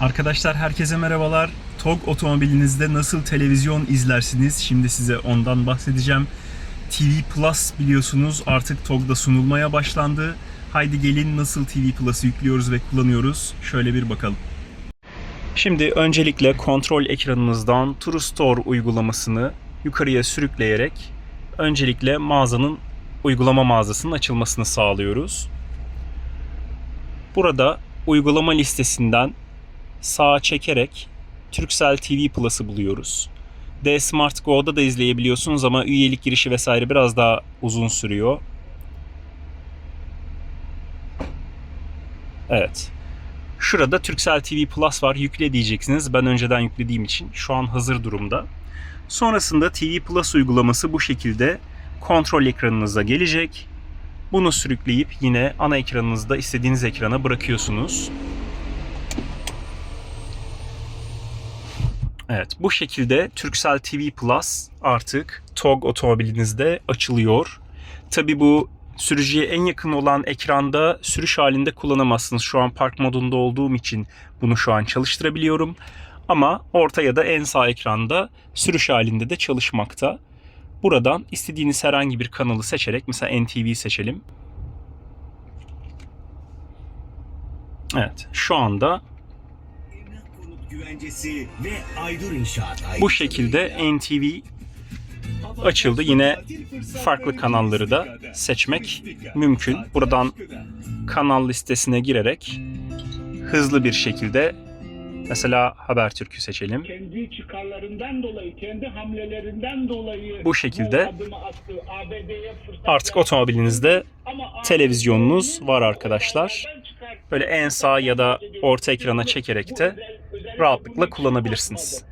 Arkadaşlar herkese merhabalar. TOG otomobilinizde nasıl televizyon izlersiniz? Şimdi size ondan bahsedeceğim. TV Plus biliyorsunuz artık TOG'da sunulmaya başlandı. Haydi gelin nasıl TV Plus'ı yüklüyoruz ve kullanıyoruz? Şöyle bir bakalım. Şimdi öncelikle kontrol ekranınızdan True Store uygulamasını yukarıya sürükleyerek öncelikle mağazanın uygulama mağazasının açılmasını sağlıyoruz. Burada uygulama listesinden sağa çekerek Turkcell TV Plus'ı buluyoruz. D Smart Go'da da izleyebiliyorsunuz ama üyelik girişi vesaire biraz daha uzun sürüyor. Evet. Şurada Turkcell TV Plus var. Yükle diyeceksiniz. Ben önceden yüklediğim için şu an hazır durumda. Sonrasında TV Plus uygulaması bu şekilde kontrol ekranınıza gelecek. Bunu sürükleyip yine ana ekranınızda istediğiniz ekrana bırakıyorsunuz. Evet, bu şekilde Turkcell TV Plus artık TOG otomobilinizde açılıyor. Tabi bu sürücüye en yakın olan ekranda sürüş halinde kullanamazsınız. Şu an park modunda olduğum için bunu şu an çalıştırabiliyorum. Ama orta ya da en sağ ekranda sürüş halinde de çalışmakta. Buradan istediğiniz herhangi bir kanalı seçerek mesela NTV seçelim. Evet, şu anda Güvencesi ve Aydur İnşaat bu şekilde NTV açıldı. Yine farklı kanalları da seçmek mümkün. Buradan kanal listesine girerek hızlı bir şekilde mesela Habertürk'ü seçelim. kendi çıkarlarından dolayı, kendi hamlelerinden dolayı Bu şekilde bu Artık otomobilinizde televizyonunuz var arkadaşlar. Böyle en sağ ya da orta ekrana çekerek de rahatlıkla kullanabilirsiniz.